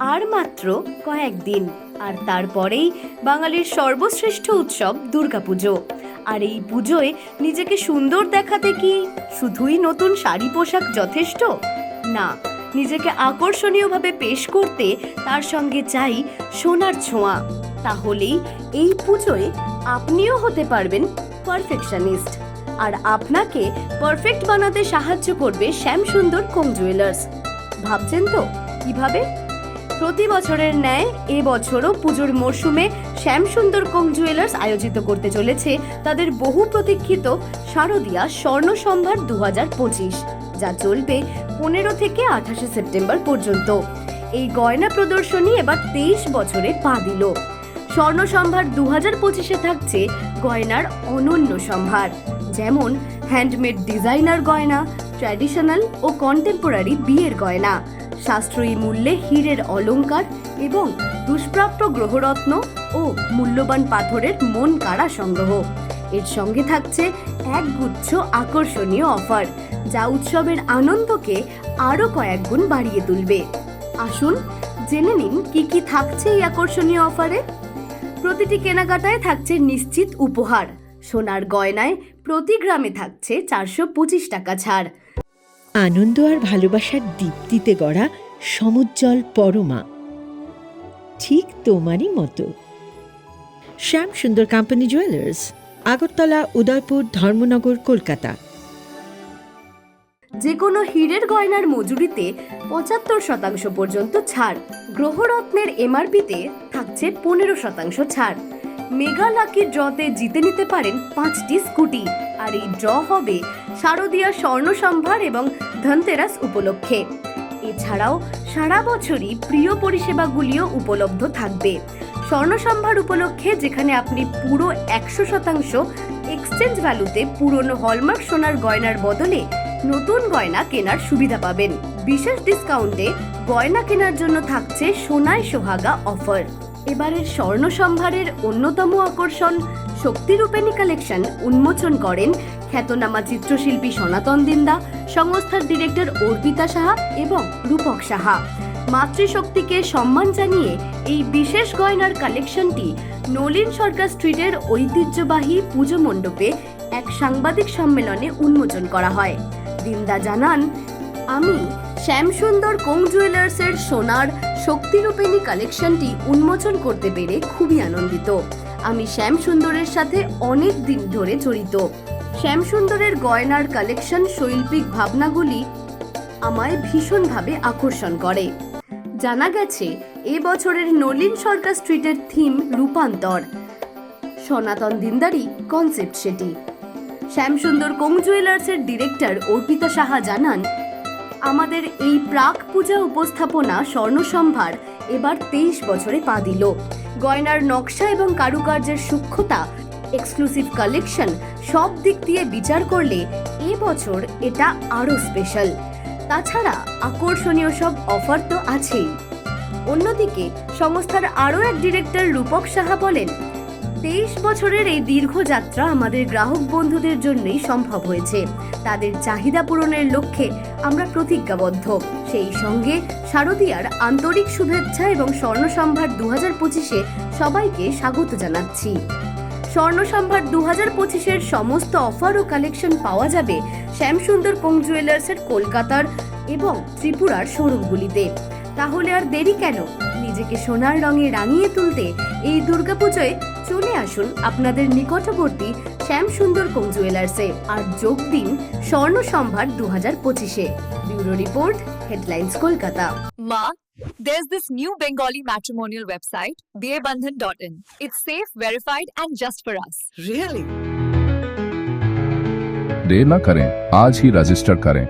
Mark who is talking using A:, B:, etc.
A: আর মাত্র কয়েকদিন। আর তারপরেই বাঙালির সর্বশ্রেষ্ঠ উৎসব দুর্গাপুজো। আর এই পুজোয় নিজেকে সুন্দর দেখাতে কি শুধুই নতুন শাড়ি পোশাক যথেষ্ট? না, নিজেকে আকর্ষণীয়ভাবে পেশ করতে তার সঙ্গে চাই সোনার ছোঁয়া। তাহলেই এই পুজোয় আপনিও হতে পারবেন পারফেকশনিস্ট। আর আপনাকে পারফেক্ট বানাতে সাহায্য করবে শ্যামসুন্দর কোম জুয়েলার্স। ভাবছেন তো? কীভাবে? প্রতি বছরের ন্যায় এবছরও পুজোর মরশুমে শ্যামসুন্দর কোং জুয়েলার্স আয়োজিত করতে চলেছে তাদের বহু প্রতীক্ষিত শারদীয়া স্বর্ণ সম্ভার দু যা চলবে পনেরো থেকে আঠাশে সেপ্টেম্বর পর্যন্ত। এই গয়না প্রদর্শনী এবার তেইশ বছরে পা দিল। স্বর্ণ সম্ভার দু হাজার পঁচিশে থাকছে গয়নার অনন্য সম্ভার, যেমন হ্যান্ডমেড ডিজাইনার গয়না, ট্র্যাডিশনাল ও কন্টেম্পোরারি বিয়ের গয়না। সাশ্রয়ী মূল্যে হীরের অলঙ্কার এবং দুষ্প্রাপ্য গ্রহরত্ন ও মূল্যবান পাথরের মন কাড়া সংগ্রহ। এর সঙ্গে থাকছে এক গুচ্ছ আকর্ষণীয় অফার, যা উৎসবের আনন্দকে আরও কয়েক গুণ বাড়িয়ে তুলবে। আসুন, জেনে নিন কি কি থাকছে এই আকর্ষণীয় অফারে। প্রতিটি কেনাকাটায় থাকছে নিশ্চিত উপহার। সোনার গয়নায় প্রতি গ্রামে থাকছে চারশো পঁচিশ টাকা ছাড়।
B: আনন্দ আর ভালোবাসার দীপ্তিতে গড়া সমুজ্জ্বল পরমা। ঠিক তোমারই মতো। Shyam Sundar company jewellers Agartala, Udaipur, Dharmanagar, Kolkata.
A: যে কোনো হীরের গয়নার মজুরিতে পঁচাত্তর শতাংশ পর্যন্ত ছাড়। গ্রহরত্নের এমআরপিতে থাকছে পনেরো শতাংশ ছাড়। মেগা লাকি ড্রতে জিতে নিতে পারেন পাঁচটি স্কুটি। আর এই ড্র হবে শারদীয়া স্বর্ণ সম্ভার এবং ধনতেরাস উপলক্ষে। এছাড়াও সারা বছরই প্রিয় পরিষেবাগুলিও উপলব্ধ থাকবে। স্বর্ণ সম্ভার উপলক্ষে যেখানে আপনি পুরো একশো শতাংশ এক্সচেঞ্জ ভ্যালুতে পুরনো হলমার্ক সোনার গয়নার বদলে নতুন গয়না কেনার সুবিধা পাবেন। বিশেষ ডিসকাউন্টে গয়না কেনার জন্য থাকছে সোনায় সোহাগা অফার। এবারের স্বর্ণ সম্ভারের অন্যতম আকর্ষণ শক্তিরূপেণী কালেকশন উন্মোচন করেন খ্যাতনামা চিত্রশিল্পী সনাতন দিন্দা, সংস্থার ডিরেক্টর অর্পিতা সাহা এবং রূপক সাহা। মাতৃশক্তিকে সম্মান জানিয়ে এই বিশেষ গয়নার কালেকশনটি নলিন সরকার স্ট্রিটের ঐতিহ্যবাহী পুজো মণ্ডপে এক সাংবাদিক সম্মেলনে উন্মোচন করা হয়। দিন্দা জানান, আমি শ্যামসুন্দর কোং জুয়েলার্সের সোনার শক্তিরূপেণী কালেকশনটি উন্মোচন করতে পেরে খুবই আনন্দিত। আমি শ্যাম সুন্দরের সাথে অনেক দিন ধরে জড়িত। শ্যামসুন্দরের গয়নার কালেকশন শৈল্পিক ভাবনাগুলি আমায় ভীষণভাবে আকর্ষণ করে। জানা গেছে, এ বছরের নলিন সরকার স্ট্রিটের থিম রূপান্তর, সনাতন দিনদারি কনসেপ্ট সেটি। শ্যামসুন্দর কোং জুয়েলার্সের ডিরেক্টর অর্পিতা সাহা জানান আমাদের এই প্রাক পূজা উপস্থাপনা স্বর্ণসম্ভার এবার তেইশ বছরে পা দিল। গয়নার নকশা এবং কারুকার্যের সূক্ষ্মতা এক্সক্লুসিভ কালেকশন সব দিক দিয়ে বিচার করলে এ বছর এটা আরও স্পেশাল তাছাড়া আকর্ষণীয় সব অফার তো আছেই। অন্যদিকে সংস্থার আরও এক ডিরেক্টর রূপক সাহা বলেন তেইশ বছরের এই দীর্ঘ যাত্রা আমাদের গ্রাহক বন্ধুদের জন্যই সম্ভব হয়েছে। তাদের চাহিদা পূরণের লক্ষ্যে আমরা প্রতিজ্ঞাবদ্ধ। সেই সঙ্গে শারদীয়ার আন্তরিক শুভেচ্ছা এবং স্বর্ণ সম্ভার দু হাজার পঁচিশে সবাইকে স্বাগত জানাচ্ছি। স্বর্ণ সম্ভার দু হাজার পঁচিশের সমস্ত অফার ও কালেকশন পাওয়া যাবে শ্যামসুন্দর কোং জুয়েলার্সের কলকাতার এবং ত্রিপুরার শোরুমগুলিতে। তাহলে আর দেরি কেন? নিজেকে সোনার রঙে রাঙিয়ে তুলতে এই দুর্গাপুজোয় চলে আসুন আপনাদের নিকটবর্তী শ্যামসুন্দর কোং জুয়েলার্সে আর যোগ দিন স্বর্ণ সম্ভার দু হাজার পঁচিশে bureau report headlines Kolkata
C: Ma, there's this new Bengali matrimonial website, dearbandhan.in. It's safe, verified, and just for us.
D: Really?
E: देर न करें आज ही रजिस्टर करें